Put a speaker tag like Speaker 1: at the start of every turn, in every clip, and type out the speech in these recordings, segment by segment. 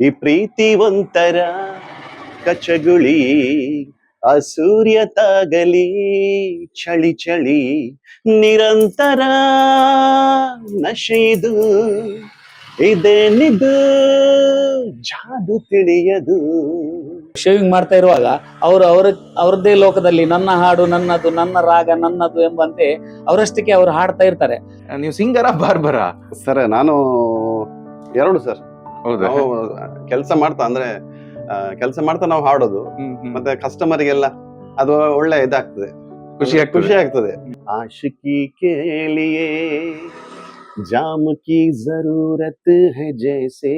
Speaker 1: ಈ ಪ್ರೀತಿ ಒಂಥರ ಕಚಗುಳಿ ಆ ಸೂರ್ಯ ತಾಗಲಿ ಚಳಿ ಚಳಿ ನಿರಂತರ ನಶೆಯದು. ಇದೇನಿದು ಜಾದು ತಿಳಿಯದು.
Speaker 2: ಶೇವಿಂಗ್ ಮಾಡ್ತಾ ಇರುವಾಗ ಅವರು ಅವರ ಅವರದ್ದೇ ಲೋಕದಲ್ಲಿ ನನ್ನ ಹಾಡು ನನ್ನದು ನನ್ನ ರಾಗ ನನ್ನದು ಎಂಬಂತೆ ಅವರಷ್ಟಕ್ಕೆ ಅವರು ಹಾಡ್ತಾ ಇರ್ತಾರೆ.
Speaker 3: ನೀವು ಸಿಂಗರ ಬಾರ್ಬರ?
Speaker 1: ಸರ್ ನಾನು ಎರಡು ಸರ್. ನಾವು ಕೆಲಸ ಮಾಡ್ತಾ ಅಂದ್ರೆ ಕೆಲಸ ಮಾಡ್ತಾ ನಾವು ಹಾಡೋದು ಮತ್ತೆ ಕಸ್ಟಮರಿಗೆಲ್ಲ ಅದು ಒಳ್ಳೆ ಇದಾಗ್ತದೆ.
Speaker 3: ಖುಷಿ
Speaker 1: ಖುಷಿ ಆಗ್ತದೆ. ಆಶಿಕಿ ಕೇಳಿಯೇ ಜಾಮ್ ಕಿ ಜರೂರತ್ ಹೈ ಜೈಸೆ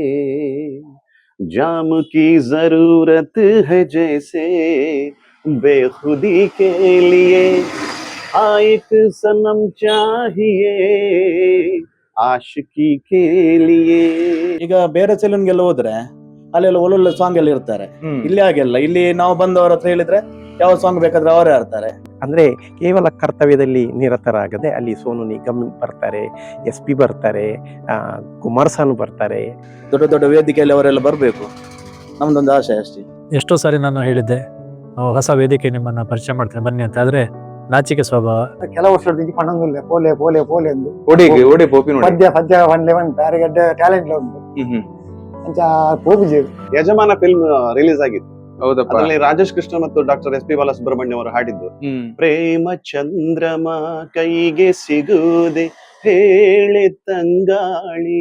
Speaker 1: ಜಾಮ್ ಕಿ ಜರೂರತ್ ಹೈ ಜೈಸೆ ಬೇಹುದಿ ಕೇಳಿಯೇ ಆಯ್ತು ಸನಮ್ ಚಾಹಿಯೇ ಆಶಿಕಿ ಕೇಲಿಯೇ
Speaker 2: ಈಗ ಬೇರೆ ಸೆಲೂನ್ ಗೆಲ್ಲ ಹೋದ್ರೆ ಅಲ್ಲೆಲ್ಲ ಒಳ್ಳೊಳ್ಳೆ ಸಾಂಗ್ ಎಲ್ಲ ಇರ್ತಾರೆ. ಇಲ್ಲಿ ಹಾಗೆಲ್ಲ ಇಲ್ಲಿ ನಾವು ಬಂದವರ ಹತ್ರ ಹೇಳಿದ್ರೆ ಯಾವ ಸಾಂಗ್ ಬೇಕಾದ್ರೆ ಅವರೇ ಆಡ್ತಾರೆ
Speaker 4: ಅಂದ್ರೆ ಕೇವಲ ಕರ್ತವ್ಯದಲ್ಲಿ ನಿರತರಾಗದೆ ಅಲ್ಲಿ ಸೋನು ನಿಗಮ್ ಬರ್ತಾರೆ ಎಸ್ ಪಿ ಬರ್ತಾರೆ ಕುಮಾರಸ್ವಾಮಿ ಬರ್ತಾರೆ.
Speaker 2: ದೊಡ್ಡ ದೊಡ್ಡ ವೇದಿಕೆಯಲ್ಲಿ ಅವರೆಲ್ಲ ಬರಬೇಕು. ನಮ್ದೊಂದು ಆಶೆ ಅಷ್ಟೇ.
Speaker 5: ಎಷ್ಟೋ ಸಾರಿ ನಾನು ಹೇಳಿದ್ದೆ ಹೊಸ ವೇದಿಕೆ ನಿಮ್ಮನ್ನ ಪರಿಚಯ ಮಾಡ್ತೇನೆ ಬನ್ನಿ ಅಂತ. ಆದ್ರೆ ನಾಚಿಕೆ ಸ್ವಭಾವ.
Speaker 6: ಕೆಲವು ವರ್ಷದಿಂದ ಪಣ್ಣಂಗುಲ್ಲೆ ಪೋಲೆ ಪೋಲೆ ಪೋಲೆ ಎಂದು
Speaker 3: ಒಡಿಗೆ ಓಡಿ ಪೋಪಿ ನೋಡಿ
Speaker 6: ಪದ್ಯ ಪದ್ಯ ಒಂದ್ಲೆ ಒಂದು. ಬ್ಯಾರಿಗಡ್ಡೆ ಟ್ಯಾಲೆಂಟ್ ಉಂಟು. ಅಂಚ ಪೋಗುಜಿ
Speaker 1: ಯಜಮಾನ ಫಿಲ್ಮ್ ರಿಲೀಸ್ ಆಗಿತ್ತು.
Speaker 3: ಹೌದಪ್ಪ.
Speaker 1: ಅದರಲ್ಲಿ ರಾಜೇಶ್ ಕೃಷ್ಣ ಮತ್ತು ಡಾಕ್ಟರ್ ಎಸ್ ಪಿ ಬಾಲಸುಬ್ರಹ್ಮಣ್ಯ ಅವರು ಹಾಡಿದ್ದು. ಪ್ರೇಮ ಚಂದ್ರಮ ಕೈಗೆ ಸಿಗುವುದೇ ಹೇಳೆ ತಂಗಾಳಿ.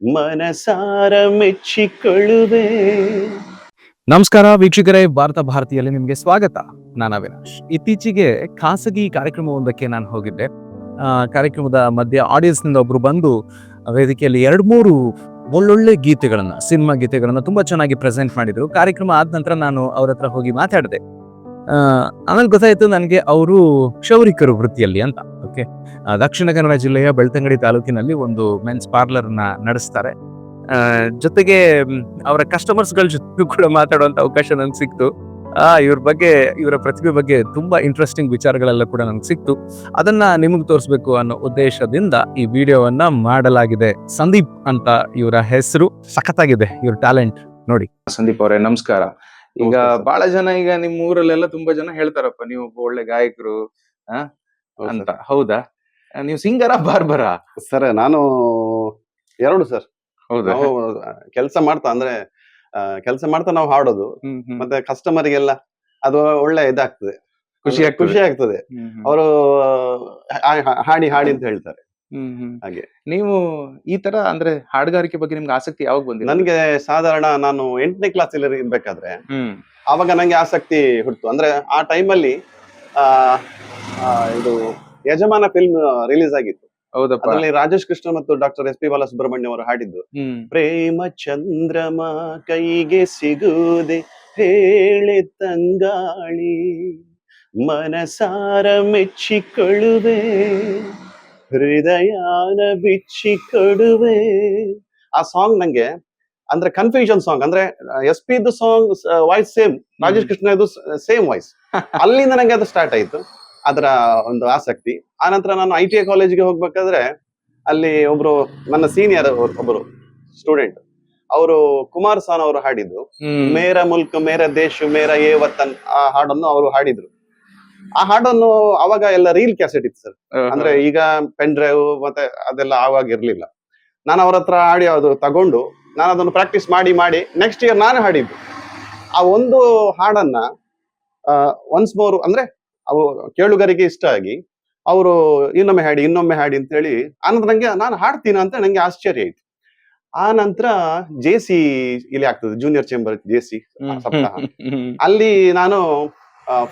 Speaker 1: ಮನಸಾರ ಮೆಚ್ಚಿಕೊಳ್ಳುವೆ.
Speaker 7: ನಮಸ್ಕಾರ ವೀಕ್ಷಕರೇ ಭಾರತ ಭಾರತೀಯಲ್ಲಿ ನಿಮಗೆ ಸ್ವಾಗತ. ನಾನು ಅವಿನಾಶ್. ಇತ್ತೀಚೆಗೆ ಖಾಸಗಿ ಕಾರ್ಯಕ್ರಮವೊಂದಕ್ಕೆ ನಾನು ಹೋಗಿದ್ದೆ. ಕಾರ್ಯಕ್ರಮದ ಮಧ್ಯೆ ಆಡಿಯನ್ಸ್ನಿಂದ ಒಬ್ಬರು ಬಂದು, ವೇದಿಕೆಯಲ್ಲಿ ಎರಡು ಮೂರು ಒಳ್ಳೊಳ್ಳೆ ಗೀತೆಗಳನ್ನು ಸಿನಿಮಾ ಗೀತೆಗಳನ್ನು ತುಂಬ ಚೆನ್ನಾಗಿ ಪ್ರೆಸೆಂಟ್ ಮಾಡಿದರು. ಕಾರ್ಯಕ್ರಮ ಆದ ನಂತರ ನಾನು ಅವ್ರ ಹತ್ರ ಹೋಗಿ ಮಾತಾಡಿದೆ. ಆಮೇಲೆ ಗೊತ್ತಾಯಿತು ನನಗೆ ಅವರು ಕ್ಷೌರಿಕರು ವೃತ್ತಿಯಲ್ಲಿ ಅಂತ ಓಕೆ ದಕ್ಷಿಣ ಕನ್ನಡ ಜಿಲ್ಲೆಯ ಬೆಳ್ತಂಗಡಿ ತಾಲೂಕಿನಲ್ಲಿ ಒಂದು ಮೆನ್ಸ್ ಪಾರ್ಲರ್ನ ನಡೆಸ್ತಾರೆ. ಜೊತೆಗೆ, ಅವರ ಕಸ್ಟಮರ್ಸ್ಗಳ ಜೊತೆ ಕೂಡ ಮಾತಾಡುವಂಥ ಅವಕಾಶ ನನಗೆ ಸಿಕ್ತು. ಆ ಇವ್ರ ಬಗ್ಗೆ ಇವರ ಪ್ರತಿಭೆ ಬಗ್ಗೆ ತುಂಬಾ ಇಂಟ್ರೆಸ್ಟಿಂಗ್ ವಿಚಾರಗಳೆಲ್ಲ ಕೂಡ ನನ್ಗೆ ಸಿಕ್ತು. ಅದನ್ನ ನಿಮಗೆ ತೋರಿಸ್ಬೇಕು ಅನ್ನೋ ಉದ್ದೇಶದಿಂದ ಈ ವಿಡಿಯೋವನ್ನ ಮಾಡಲಾಗಿದೆ. ಸಂದೀಪ್ ಅಂತ ಇವರ ಹೆಸರು. ಸಖತ್ತಾಗಿದೆ ಇವ್ರ ಟ್ಯಾಲೆಂಟ್ ನೋಡಿ.
Speaker 3: ಸಂದೀಪ್ ಅವರೇ ನಮಸ್ಕಾರ. ಈಗ ಬಹಳ ಜನ ಈಗ ನಿಮ್ ಊರಲ್ಲೆಲ್ಲ ತುಂಬಾ ಜನ ಹೇಳ್ತಾರಪ್ಪ ನೀವು ಒಬ್ಬ ಒಳ್ಳೆ ಗಾಯಕರು ಅಂತ. ಹೌದಾ? ನೀವು ಸಿಂಗರ ಬಾರ್ಬರ
Speaker 1: ಸರ್ ನಾನು ಎರಡು ಸರ್.
Speaker 3: ಹೌದಾ?
Speaker 1: ಕೆಲಸ ಮಾಡ್ತಾ ಅಂದ್ರೆ ಕೆಲಸ ಮಾಡ್ತಾ ನಾವು ಹಾಡೋದು. ಮತ್ತೆ ಕಸ್ಟಮರಿಗೆಲ್ಲ ಅದು ಒಳ್ಳೆ ಇದಾಗ್ತದೆ
Speaker 3: ಖುಷಿ.
Speaker 1: ಖುಷಿ ಆಗ್ತದೆ. ಅವರು ಹಾಡಿ ಹಾಡಿ ಅಂತ ಹೇಳ್ತಾರೆ. ಹಾಗೆ.
Speaker 3: ನೀವು ಈ ತರ ಅಂದ್ರೆ ಹಾಡುಗಾರಿಕೆ ಬಗ್ಗೆ ನಿಮ್ಗೆ ಆಸಕ್ತಿ ಯಾವಾಗ ಬಂದಿದೆ
Speaker 1: ನನಗೆ ಸಾಧಾರಣ ನಾನು ಎಂಟನೇ ಕ್ಲಾಸ್ ಅಲ್ಲಿ ಇರ್ಬೇಕಾದ್ರೆ ಆವಾಗ ನಂಗೆ ಆಸಕ್ತಿ ಹುಟ್ಟಿತು ಅಂದ್ರೆ ಆ ಟೈಮಲ್ಲಿ ಇದು ಯಜಮಾನ ಫಿಲ್ಮ್ ರಿಲೀಸ್ ಆಗಿತ್ತು
Speaker 3: ಹೌದಪ್ಪ.
Speaker 1: ಅದರಲ್ಲಿ ರಾಜೇಶ್ ಕೃಷ್ಣ ಮತ್ತು ಡಾಕ್ಟರ್ ಎಸ್ ಪಿ ಬಾಲಸುಬ್ರಹ್ಮಣ್ಯ ಅವರು ಹಾಡಿದ್ದು ಪ್ರೇಮ ಚಂದ್ರಮ ಕೈಗೆ ಸಿಗುವುದೇ ಹೇಳೆ ತಂಗಾಳಿ ಮನಸಾರ ಮೆಚ್ಚಿಕೊಳ್ಳುವೆ ಹೃದಯಾನ ಬಿಚ್ಚಿಕೊಡುವೆ. ಆ ಸಾಂಗ್ ನಂಗೆ ಅಂದ್ರೆ ಕನ್ಫ್ಯೂಷನ್ ಸಾಂಗ್ ಅಂದ್ರೆ ಎಸ್ ಪಿ ದು song voice same Rajesh Krishna ಇದು ಸೇಮ್ ವಾಯ್ಸ್ ಅಲ್ಲಿಂದ ನಂಗೆ ಅದು ಸ್ಟಾರ್ಟ್ ಆಯ್ತು. ಅದರ ಒಂದು ಆಸಕ್ತಿ. ಆನಂತರ ನಾನು ಐ ಟಿ ಐ ಕಾಲೇಜ್ಗೆ ಹೋಗ್ಬೇಕಾದ್ರೆ ಅಲ್ಲಿ ಒಬ್ರು ನನ್ನ ಸೀನಿಯರ್ ಒಬ್ಬರು ಸ್ಟೂಡೆಂಟ್ ಅವರು ಕುಮಾರ್ ಸಾನ್ ಅವರು ಹಾಡಿದ್ದು. ಮೇರ ಮುಲ್ಕ್ ಮೇರ ದೇಶ ಮೇರ ಏ ವತನ್ ಆ ಹಾಡನ್ನು ಅವರು ಹಾಡಿದ್ರು. ಆ ಹಾಡನ್ನು ಅವಾಗ ಎಲ್ಲ ರೀಲ್ ಕ್ಯಾಸೆಟ್ ಇತ್ತು ಸರ್. ಅಂದ್ರೆ ಈಗ ಪೆನ್ ಡ್ರೈವ್ ಮತ್ತೆ ಅದೆಲ್ಲ ಆವಾಗ ಇರ್ಲಿಲ್ಲ ನಾನು ಅವ್ರ ಹತ್ರ ಹಾಡಿ ಅದು ತಗೊಂಡು ನಾನು ಅದನ್ನು ಪ್ರಾಕ್ಟೀಸ್ ಮಾಡಿ ಮಾಡಿ ನೆಕ್ಸ್ಟ್ ಇಯರ್ ನಾನು ಹಾಡಿದ್ದು. ಆ ಒಂದು ಹಾಡನ್ನ ಒನ್ಸ್ ಮೋರ್ ಅಂದ್ರೆ ಅವು ಕೇಳುಗರಿಗೆ ಇಷ್ಟ ಆಗಿ ಅವರು ಇನ್ನೊಮ್ಮೆ ಹಾಡಿ ಇನ್ನೊಮ್ಮೆ ಹಾಡಿ ಅಂತ ಹೇಳಿ ಆನಂತರ ನಂಗೆ ನಾನು ಹಾಡ್ತೀನ ಅಂತ ನಂಗೆ ಆಶ್ಚರ್ಯ ಆಯ್ತು. ಆ ನಂತರ ಜೆ ಸಿ ಇಲ್ಲಿ ಆಗ್ತದೆ ಜೂನಿಯರ್ ಚೇಂಬರ್ ಜೆ ಸಿ ಸಪ್ತಾಹ. ಅಲ್ಲಿ ನಾನು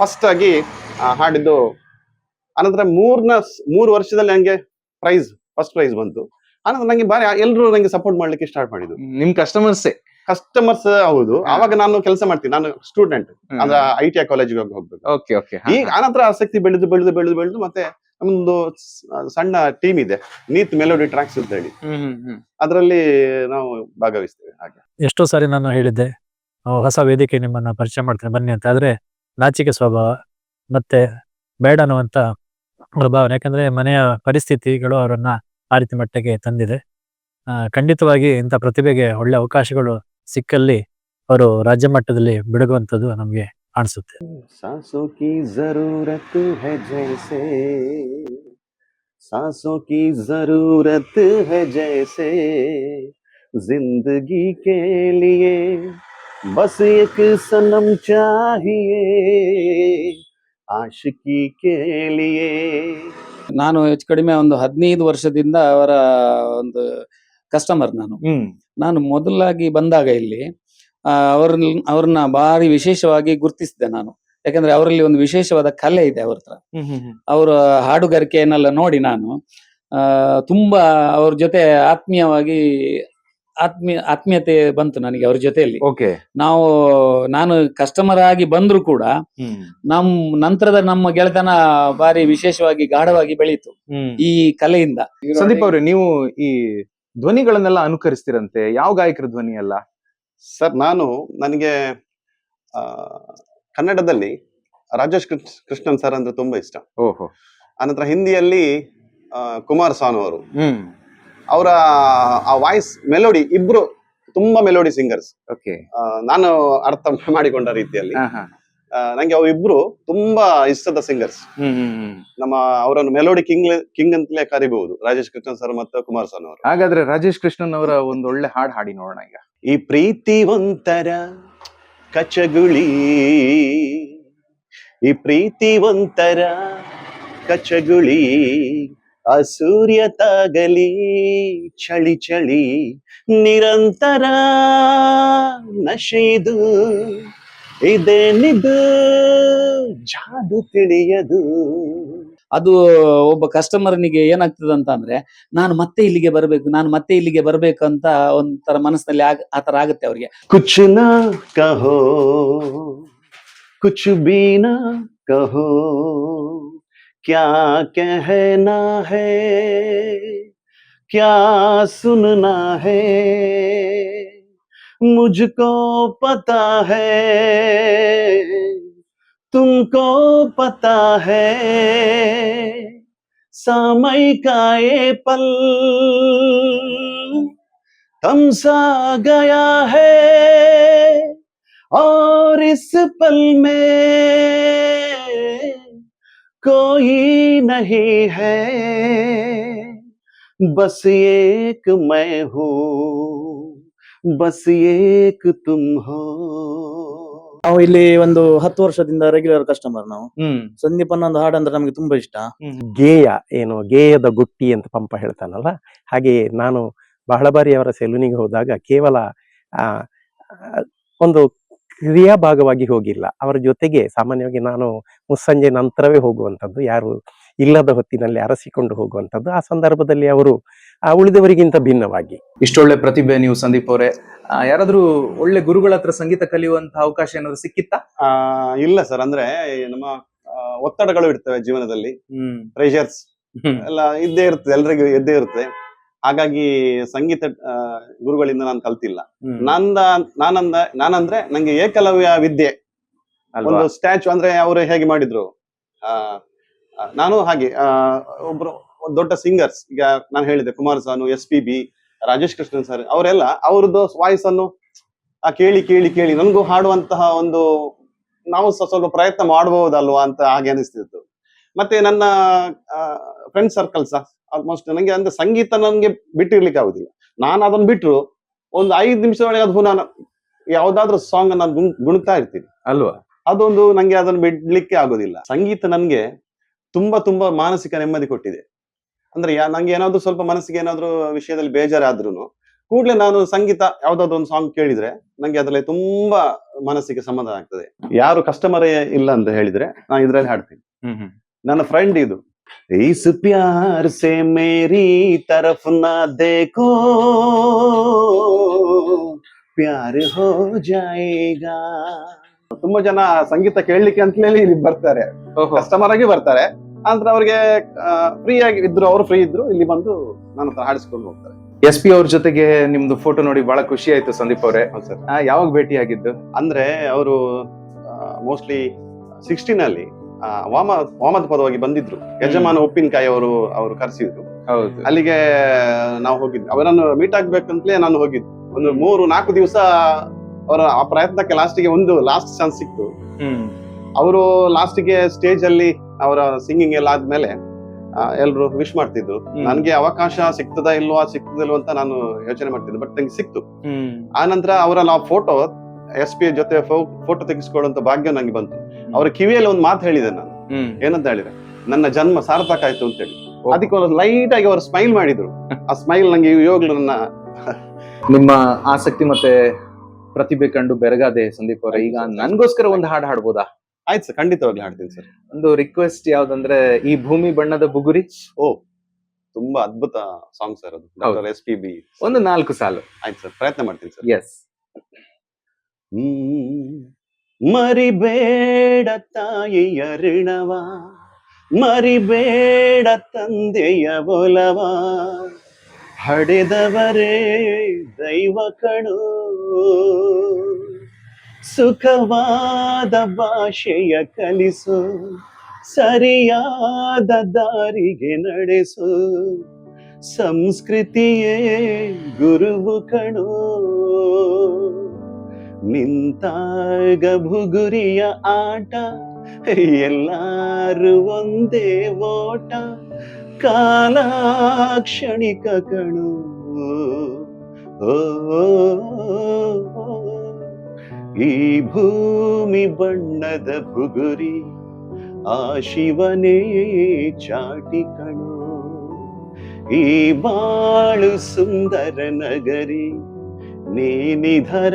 Speaker 1: ಫಸ್ಟ್ ಆಗಿ ಹಾಡಿದ್ದು ಆನಂತರ ಮೂರ್ನ ಮೂರು ವರ್ಷದಲ್ಲಿ ನಂಗೆ ಪ್ರೈಸ್ ಫಸ್ಟ್ ಪ್ರೈಸ್ ಬಂತು. ಆನಂತರ ನಂಗೆ ಬಾರಿ ಎಲ್ಲರೂ ನಂಗೆ ಸಪೋರ್ಟ್ ಮಾಡ್ಲಿಕ್ಕೆ ಸ್ಟಾರ್ಟ್ ಮಾಡಿದ್ರು.
Speaker 3: ನಿಮ್ ಕಸ್ಟಮರ್ಸೇ
Speaker 1: ಕಸ್ಟಮರ್ಸ್ ಹೌದು. ಆವಾಗ ನಾನು ಕೆಲಸ ಮಾಡ್ತೀನಿ. ನಾನು ಸ್ಟೂಡೆಂಟ್ ಅಂದ್ರೆ ಐ ಟಿ ಐ ಕಾಲೇಜಿಗೆ ಹೋಗಿ ಹೋಗ್ಬೇಕು.
Speaker 3: ಓಕೆ ಓಕೆ
Speaker 1: ಈಗ ಆನಂತರ ಆಸಕ್ತಿ ಬೆಳೆದು ಬೆಳೆದು ಬೆಳೆದು ಬೆಳೆದು ಮತ್ತೆ ನಮ್ದು ಸಣ್ಣ ಟೀಮ್ ಇದೆ. ನೀತ್ ಮೆಲೋಡಿ ಟ್ರ್ಯಾಕ್ಸ್ ಅಂತ ಹೇಳಿ. ಅದರಲ್ಲಿ ನಾವು ಭಾಗವಹಿಸ್ತೇವೆ ಹಾಗೆ.
Speaker 5: ಎಷ್ಟೋ ಸಾರಿ ನಾನು ಹೇಳಿದ್ದೆ ಹೊಸ ವೇದಿಕೆ ನಿಮ್ಮನ್ನ ಪರಿಚಯ ಮಾಡ್ತೇನೆ ಬನ್ನಿ ಅಂತ. ಆದ್ರೆ ನಾಚಿಕೆ ಸ್ವಭಾವ ಮತ್ತೆ ಬೇಡ ಅನ್ನುವಂತ ಅವ್ರ ಭಾವನೆ ಯಾಕಂದ್ರೆ ಮನೆಯ ಪರಿಸ್ಥಿತಿಗಳು ಅವರನ್ನ ಆ ರೀತಿ ಮಟ್ಟಿಗೆ ತಂದಿದೆ. ಆ, ಖಂಡಿತವಾಗಿ ಇಂಥ ಪ್ರತಿಭೆಗೆ ಒಳ್ಳೆ ಅವಕಾಶಗಳು ಸಿಕ್ಕಲ್ಲಿ ಅವರು ರಾಜ್ಯ ಮಟ್ಟದಲ್ಲಿ ಬೆಳಗುವಂಥದ್ದು ನಮಗೆ ಕಾಣಿಸುತ್ತೆ
Speaker 1: सांसों की जरूरत है जैसे सांसों की जरूरत है जैसे जिंदगी के लिए बस एक सनम चाहिए आशिकी के लिए
Speaker 2: ನಾನು ಹೆಚ್ಚು ಕಡಿಮೆ ಒಂದು ಹದಿನೈದು ವರ್ಷದಿಂದ ಅವರ ಒಂದು ಕಸ್ಟಮರ್ ನಾನು. ನಾನು ಮೊದಲಾಗಿ ಬಂದಾಗ ಇಲ್ಲಿ ಅವ್ರ ಅವ್ರನ್ನ ಭಾರಿ ವಿಶೇಷವಾಗಿ ಗುರುತಿಸಿದೆ ನಾನು. ಯಾಕಂದ್ರೆ ಅವರಲ್ಲಿ ಒಂದು ವಿಶೇಷವಾದ ಕಲೆ ಇದೆ ಅವ್ರ ಹತ್ರ. ಅವರ ಹಾಡುಗಾರಿಕೆಯನ್ನೆಲ್ಲ ನೋಡಿ ನಾನು. ಆ ತುಂಬಾ ಅವ್ರ ಜೊತೆ ಆತ್ಮೀಯವಾಗಿ ಆತ್ಮೀಯ ಆತ್ಮೀಯತೆ ಬಂತು ನನಗೆ ಅವ್ರ ಜೊತೆಯಲ್ಲಿ.
Speaker 3: ಓಕೆ.
Speaker 2: ನಾವು ನಾನು ಕಸ್ಟಮರ್ ಆಗಿ ಬಂದ್ರು ಕೂಡ ನಮ್ ನಂತರದ ನಮ್ಮ ಗೆಳೆತನ ಬಾರಿ ವಿಶೇಷವಾಗಿ ಗಾಢವಾಗಿ ಬೆಳೀತು. ಈ ಕಲೆಯಿಂದ.
Speaker 3: ಸಂದೀಪ್ ಅವ್ರೆ ನೀವು ಈ ಧ್ವನಿಗಳನ್ನೆಲ್ಲ ಅನುಕರಿಸ್ತಿರಂತೆ? ಯಾವ ಗಾಯಕರ ಧ್ವನಿ ಅಲ್ಲ?
Speaker 1: ಸರ್ ನಾನು ನನಗೆ ಕನ್ನಡದಲ್ಲಿ ರಾಜೇಶ್ ಕೃಷ್ಣ ಕೃಷ್ಣನ್ ಸರ್ ಅಂದ್ರೆ ತುಂಬಾ ಇಷ್ಟ.
Speaker 3: ಓಹೋ.
Speaker 1: ಆನಂತರ ಹಿಂದಿಯಲ್ಲಿ ಕುಮಾರ್ ಸ್ವಾಮಿ ಅವರು. ಅವರ ಆ ವಾಯ್ಸ್ ಮೆಲೋಡಿ ಇಬ್ರು ತುಂಬಾ ಮೆಲೋಡಿ ಸಿಂಗರ್ಸ್.
Speaker 3: ಓಕೆ.
Speaker 1: ನಾನು ಅರ್ಥ ಮಾಡಿಕೊಂಡ ರೀತಿಯಲ್ಲಿ. ನಂಗೆ ಅವರಿಬ್ರು ತುಂಬಾ ಇಷ್ಟದ ಸಿಂಗರ್ಸ್ ನಮ್ಮ ಅವರನ್ನು ಮೆಲೋಡಿ ಕಿಂಗ್ ಕಿಂಗ್ ಅಂತಲೇ ಕರಿಬಹುದು. ರಾಜೇಶ್ ಕೃಷ್ಣನ್ ಸರ್ ಮತ್ತು ಕುಮಾರ್ ಸರ್ ಅವರು.
Speaker 3: ಹಾಗಾದ್ರೆ ರಾಜೇಶ್ ಕೃಷ್ಣನ್ ಅವರ ಒಂದು ಒಳ್ಳೆ ಹಾಡ್ ಹಾಡಿ ನೋಡೋಣ ಈಗ.
Speaker 1: ಈ ಪ್ರೀತಿ ಒಂಥರ ಕಚಗುಳಿ ಈ ಪ್ರೀತಿ ಒಂಥರ ಕಚಗುಳಿ ಆ ಸೂರ್ಯ ತಾಗಲಿ ಚಳಿ ಚಳಿ ನಿರಂತರ ನಶೆದು. ಇದೇನಿದು ಜಾದು ತಿಳಿಯದು.
Speaker 2: ಅದು ಒಬ್ಬ ಕಸ್ಟಮರ್ನಿಗೆ ಏನಾಗ್ತದೆ ಅಂತ ಅಂದ್ರೆ, ನಾನು ಮತ್ತೆ ಇಲ್ಲಿಗೆ ಬರಬೇಕು, ನಾನು ಮತ್ತೆ ಇಲ್ಲಿಗೆ ಬರಬೇಕು ಅಂತ ಒಂಥರ ಮನಸ್ಸಿನಲ್ಲಿ ಆಗ, ಆ ತರ ಆಗುತ್ತೆ ಅವ್ರಿಗೆ.
Speaker 1: ಕುಚುನ ಕಹೋ ಕುಚು ಬೀನ ಕಹೋ, ಕ್ಯಾ ಕಹನಾ ಹೇ, ಕ್ಯಾ ಸುನ್ನಾ ಹೇ. मुझको पता है, तुमको पता है, समय का ये पल थम सा गया है और इस पल में कोई नहीं है, बस एक मैं हूँ। ಬಸ್ ಏಕ್ ತುಮ್ ಹೋ.
Speaker 8: ನಾವು ಇಲ್ಲಿ ಒಂದು ಹತ್ತು ವರ್ಷದಿಂದ ರೆಗ್ಯುಲರ್ ಕಸ್ಟಮರ್ ನಾವು. ಸಂದೀಪನ ಒಂದು ಹಾಡು ಅಂದ್ರೆ ನಮಗೆ ತುಂಬಾ ಇಷ್ಟ.
Speaker 4: ಗೇಯ ಏನು ಗೇಯದ ಗುಟ್ಟಿ ಅಂತ ಪಂಪ ಹೇಳ್ತಾನಲ್ಲ? ಹಾಗೆ ನಾನು ಬಹಳ ಬಾರಿ ಅವರ ಸೆಲೂನಿಗೆ ಹೋದಾಗ ಕೇವಲ ಆ ಒಂದು ಕ್ರಿಯಾ ಭಾಗವಾಗಿ ಹೋಗಿಲ್ಲ. ಅವರ ಜೊತೆಗೆ ಸಾಮಾನ್ಯವಾಗಿ ನಾನು ಮುಸ್ಸಂಜೆ ನಂತರವೇ ಹೋಗುವಂಥದ್ದು ಯಾರು ಇಲ್ಲದ ಹೊತ್ತಿನಲ್ಲಿ ಅರಸಿಕೊಂಡು ಹೋಗುವಂಥದ್ದು. ಆ ಸಂದರ್ಭದಲ್ಲಿ ಅವರು ಆ, ಉಳಿದವರಿಗಿಂತ ಭಿನ್ನವಾಗಿ.
Speaker 3: ಇಷ್ಟೊಳ್ಳೆ ಪ್ರತಿಭೆ ನೀವು ಸಂದೀಪ್ ಅವರೇ. ಯಾರಾದ್ರೂ ಒಳ್ಳೆ ಗುರುಗಳ ಹತ್ರ ಸಂಗೀತ ಕಲಿಯುವಂತ ಅವಕಾಶ ಏನಾದ್ರು ಸಿಕ್ಕಿತ್ತಾ?
Speaker 1: ಆ, ಇಲ್ಲ ಸರ್. ಅಂದ್ರೆ ನಮ್ಮ ಒತ್ತಡಗಳು ಇರ್ತವೆ ಜೀವನದಲ್ಲಿ.
Speaker 3: ಹ್ಮ್.
Speaker 1: ಪ್ರೆಷರ್ಸ್ ಎಲ್ಲ ಇದ್ದೇ ಇರ್ತದೆ ಎಲ್ರಿಗೂ ಇದ್ದೇ ಇರುತ್ತೆ ಹಾಗಾಗಿ ಸಂಗೀತ ಗುರುಗಳಿಂದ ನಾನು ಕಲ್ತಿಲ್ಲ. ನಂದ ನಾನಂದ ನಾನಂದ್ರೆ ನಂಗೆ ಏಕಲವ್ಯ ವಿದ್ಯೆ. ಒಂದು ಸ್ಟ್ಯಾಚು ಅಂದ್ರೆ ಅವರು ಹೇಗೆ ಮಾಡಿದ್ರು? ಆ, ನಾನು ಹಾಗೆ ಆ, ಒಬ್ರು ದೊಡ್ಡ ಸಿಂಗರ್ಸ್ ಈಗ ನಾನು ಹೇಳಿದೆ Kumar Sanu S P B Rajesh Krishnan sir ಅವರೆಲ್ಲ ಅವ್ರದ್ದು ವಾಯ್ಸ್ ಅನ್ನು ಆ, ಕೇಳಿ ಕೇಳಿ ಕೇಳಿ ನನಗೂ ಹಾಡುವಂತಹ ಒಂದು ನಾವು ಸ್ವಲ್ಪ ಪ್ರಯತ್ನ ಮಾಡಬಹುದಲ್ವಾ ಅಂತ ಹಾಗೆ ಅನಿಸ್ತಿತ್ತು. ಮತ್ತೆ ನನ್ನ ಫ್ರೆಂಡ್ ಸರ್ಕಲ್ ಸಹ ಆಲ್ಮೋಸ್ಟ್ ನನಗೆ ಅಂದ್ರೆ ಸಂಗೀತ ನನಗೆ ಬಿಟ್ಟಿರ್ಲಿಕ್ಕೆ ಆಗುದಿಲ್ಲ. ನಾನು ಅದನ್ನ ಬಿಟ್ರು ಒಂದು ಐದು ನಿಮಿಷದೊಳಗೆ ಅದು ಪುನಃ ನಾನು ಯಾವ್ದಾದ್ರು ಸಾಂಗ್ ನಾನು ಗುಣ ಗುಣಗ್ತಾ ಇರ್ತೀನಿ.
Speaker 3: ಅಲ್ವಾ?
Speaker 1: ಅದೊಂದು ನಂಗೆ ಅದನ್ನು ಬಿಡ್ಲಿಕ್ಕೆ ಆಗೋದಿಲ್ಲ. ಸಂಗೀತ ನನ್ಗೆ ತುಂಬಾ ತುಂಬಾ ಮಾನಸಿಕ ನೆಮ್ಮದಿ ಕೊಟ್ಟಿದೆ. ಅಂದ್ರೆ ಯಾ ನಂಗೆ ಏನಾದ್ರು ಸ್ವಲ್ಪ ಮನಸ್ಸಿಗೆ ಏನಾದ್ರು ವಿಷಯದಲ್ಲಿ ಬೇಜಾರಾದ್ರೂ ಕೂಡಲೇ ನಾನು ಸಂಗೀತ ಯಾವ್ದಾದ್ರು ಒಂದು ಸಾಂಗ್ ಕೇಳಿದ್ರೆ ನಂಗೆ ಅದ್ರಲ್ಲಿ ತುಂಬಾ ಮನಸ್ಸಿಗೆ ಸಮಾಧಾನ ಆಗ್ತದೆ. ಯಾರು ಕಸ್ಟಮರೇ ಇಲ್ಲ ಅಂತ ಹೇಳಿದ್ರೆ ನಾನು ಇದ್ರಲ್ಲಿ ಹಾಡ್ತೀನಿ.
Speaker 3: ಹ್ಮ್ ಹ್ಮ್.
Speaker 1: ನನ್ನ ಫ್ರೆಂಡ್ ಇದು. इस प्यार से मेरी तरफ ना देखो प्यार हो जाएगा ತುಂಬಾ ಜನ ಸಂಗೀತ ಕೇಳಲಿಕ್ಕೆ ಅಂತಲೇ ಇಲ್ಲಿ ಬರ್ತಾರೆ
Speaker 3: ಓಹೋ
Speaker 1: ಕಸ್ಟಮರ್ ಆಗಿ ಬರ್ತಾರೆ ನಂತರ ಅವ್ರಿಗೆ ಫ್ರೀ ಆಗಿ ಇದ್ರು ಅವರು ಫ್ರೀ ಇದ್ರು ಇಲ್ಲಿ ಬಂದು ನನ್ನ ಹತ್ರ ಹಾಡಿಸ್ಕೊಂಡು ಹೋಗ್ತಾರೆ
Speaker 3: ಎಸ್ ಪಿ ಅವ್ರ ಜೊತೆಗೆ ನಿಮ್ದು ಫೋಟೋ ನೋಡಿ ಬಹಳ ಖುಷಿ ಆಯ್ತು ಸಂದೀಪ್ ಅವರೇ
Speaker 1: ಹೌದು ಸರ್
Speaker 3: ಯಾವಾಗ ಭೇಟಿ ಆಗಿದ್ದು
Speaker 1: ಅಂದ್ರೆ ಅವರು ಮೋಸ್ಟ್ಲಿ ಸಿಕ್ಸ್ಟೀನ್ ಅಲ್ಲಿ ಆ, ವಾಮ ವಾಮದ ಪದವಾಗಿ ಬಂದಿದ್ರು. ಯಜಮಾನ ಉಪ್ಪಿನಕಾಯಿ ಅವರು ಅವರು ಕರೆಸಿದ್ರು. ಅಲ್ಲಿಗೆ ನಾವು ಹೋಗಿದ್ವಿ. ಅವರನ್ನು ಮೀಟ್ ಆಗ್ಬೇಕಂತಲೇ ನಾನು ಹೋಗಿದ್ದು. ಒಂದು ಮೂರು ನಾಲ್ಕು ದಿವಸ ಅವರ ಆ ಪ್ರಯತ್ನಕ್ಕೆ ಲಾಸ್ಟಿಗೆ ಒಂದು ಲಾಸ್ಟ್ ಚಾನ್ಸ್ ಸಿಕ್ತು. ಅವರು ಲಾಸ್ಟಿಗೆ ಸ್ಟೇಜ್ ಅಲ್ಲಿ ಅವರ ಸಿಂಗಿಂಗ್ ಎಲ್ಲ ಆದ್ಮೇಲೆ ಎಲ್ರು ವಿಶ್ ಮಾಡ್ತಿದ್ರು. ನನ್ಗೆ ಅವಕಾಶ ಸಿಗ್ತದಾ ಇಲ್ವಾ ಸಿಗ್ತದಿಲ್ವಾ ಅಂತ ನಾನು ಯೋಚನೆ ಮಾಡ್ತಿದ್ದೆ. ಬಟ್ ನಂಗೆ ಸಿಕ್ತು. ಆ ನಂತರ ಅವರಲ್ಲಿ ಆ ಫೋಟೋ ಎಸ್ ಪಿ ಜೊತೆ ಫೋಟೋ ತೆಗೆಸ್ಕೊಳ್ಳುವಂತ ಭಾಗ್ಯ ನಂಗೆ ಬಂತು. ಅವ್ರ ಕಿವಿಯಲ್ಲಿ ಒಂದು ಮಾತು ಹೇಳಿದೆ ನಾನು. ಏನಂತ ಹೇಳಿದ್ರೆ ನನ್ನ ಜನ್ಮ ಸಾರ್ಥಕ ಆಯ್ತು ಅಂತ ಹೇಳಿ
Speaker 3: ಓ.
Speaker 1: ಅದಕ್ಕೆ ಒಂದು ಲೈಟ್ ಆಗಿ ಅವರು ಸ್ಮೈಲ್ ಮಾಡಿದ್ರು. ಆ ಸ್ಮೈಲ್ ನಂಗೆ ಇವಾಗ್ಲೂ ನನ್ನ
Speaker 3: ನಿಮ್ಮ ಆಸಕ್ತಿ ಮತ್ತೆ ಪ್ರತಿಭೆ ಕಂಡು ಬೆರಗಾದೆ ಸಂದೀಪ್ ಅವರ. ಈಗ ನನ್ಗೋಸ್ಕರ ಒಂದು ಹಾಡು ಹಾಡ್ಬೋದಾ?
Speaker 1: ಆಯ್ತು ಸರ್ ಖಂಡಿತವಾಗ್ಲೂ ಹಾಡ್ತೀನಿ ಸರ್.
Speaker 3: ಒಂದು ರಿಕ್ವೆಸ್ಟ್ ಯಾವ್ದಂದ್ರೆ ಈ ಭೂಮಿ ಬಣ್ಣದ ಬುಗುರಿ?
Speaker 1: ತುಂಬಾ ಅದ್ಭುತ ಸಾಂಗ್ ಸರ್ ಅದು. ಡಾಕ್ಟರ್ ಎಸ್ ಪಿ ಬಿ
Speaker 3: ಒಂದು ನಾಲ್ಕು ಸಾಲು.
Speaker 1: ಆಯ್ತು ಸರ್ ಪ್ರಯತ್ನ ಮಾಡ್ತೀನಿ ಸರ್.
Speaker 3: ಎಸ್.
Speaker 1: ಮರಿಬೇಡ ತಾಯಿಯ ಋಣವ, ಮರಿಬೇಡ ತಂದೆಯ ಒಲವ. ಹಡೆದವರೇ ದೈವ ಕಣು, ಸುಖವಾದ ಭಾಷೆಯ ಕಲಿಸು, ಸರಿಯಾದ ದಾರಿಗೆ ನಡೆಸು. ಸಂಸ್ಕೃತಿಯೇ ಗುರುವು ಕಣೋ. ನಿಂತಾಗ ಭುಗುರಿಯ ಆಟ ಎಲ್ಲಾರು ಒಂದೇ ಓಟ ಕಾಲಾಕ್ಷಣಿಕ ಕಣು. ಓ, ಈ ಭೂಮಿ ಬಣ್ಣದ ಭುಗುರಿ ಆ ಶಿವನೇ ಚಾಟಿ ಕಣು. ಈ ಬಾಳು ಸುಂದರ ನಗರಿ ನೀನಿಧರ